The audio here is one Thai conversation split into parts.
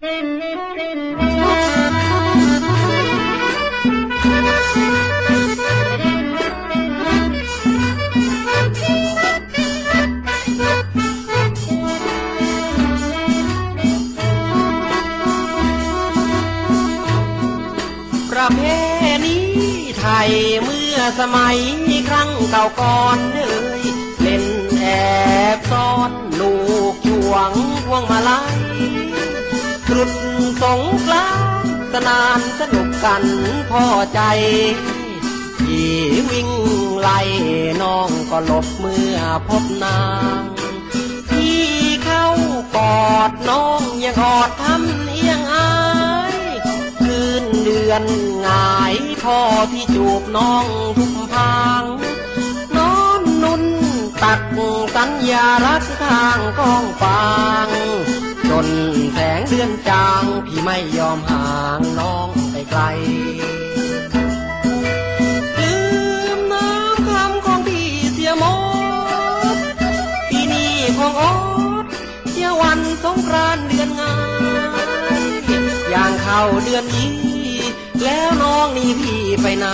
ประเพณีไทยเมื่อสมัยครั้งเก่าก่อนเอ่ยเล่นแอบซ่อนลูกช่วงพวงมาลัย รุษสงกรานสนานสนุกกันพอใจที่วิ่งไล่น้องก็หลบเมื่อพบนางพี่เข้ากอดน้องยังอดทำเอียงอายคืนเดือนงายพ่อที่จูบน้องทุกพางนอนนุ่นตักสัญญารักทางกองฟาง นแสงเดือนจางพี่ไม่ยอมห่างน้องไปไกล ลืมน้ำคำของพี่เสียหมดปีนี้ของอ๊ตเที่ยววันสงกรานเดือนงานอย่างเข้าเดือนยี่แล้วน้องนี่พี่ไปไหน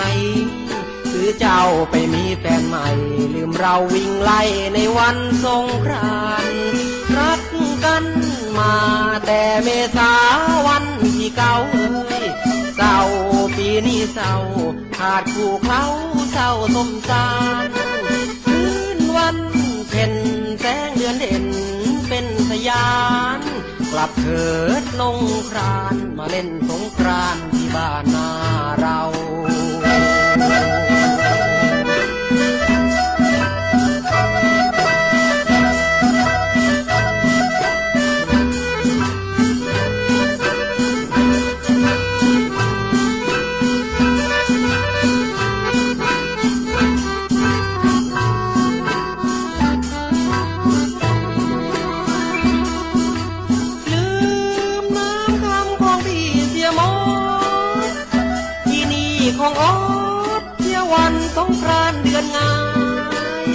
คือเจ้าไปมีแฟนใหม่ ลืมเราวิ่งไล่ในวันสงกรานต์รักกัน มา แต่เมษาวันที่เก่าเอ้ยเศร้าปีนี้เศร้าขาดคู่เขาเศร้าสมสารคืนวันเพ็ญแสงเดือนเด่นเป็นสยาน กลับเถิดลงครานมาเล่นสงกราน ของออดเที่ยววันสงกรานเดือนงาย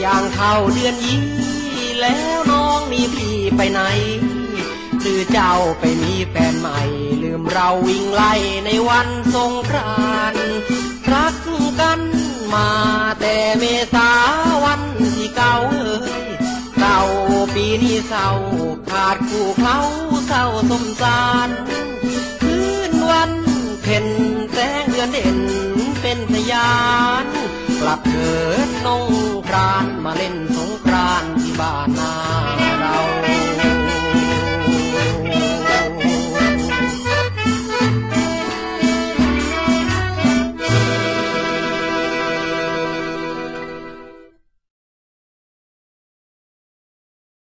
อย่างเข้าเดือนยี่แล้วน้องนี่พี่ไปไหนหรือเจ้าไปมีแฟนใหม่ ลืมเราวิ่งไล่ในวันสงกรานรักกันมาแต่เมษาวันที่เก่าเอ่ยเศร้าปีนี้เศร้าขาดคู่เขาเศร้าสมสารคืนวันเพ็ญ แสงเดือนเด่นเป็นสยาน กลับเถิดนงกราน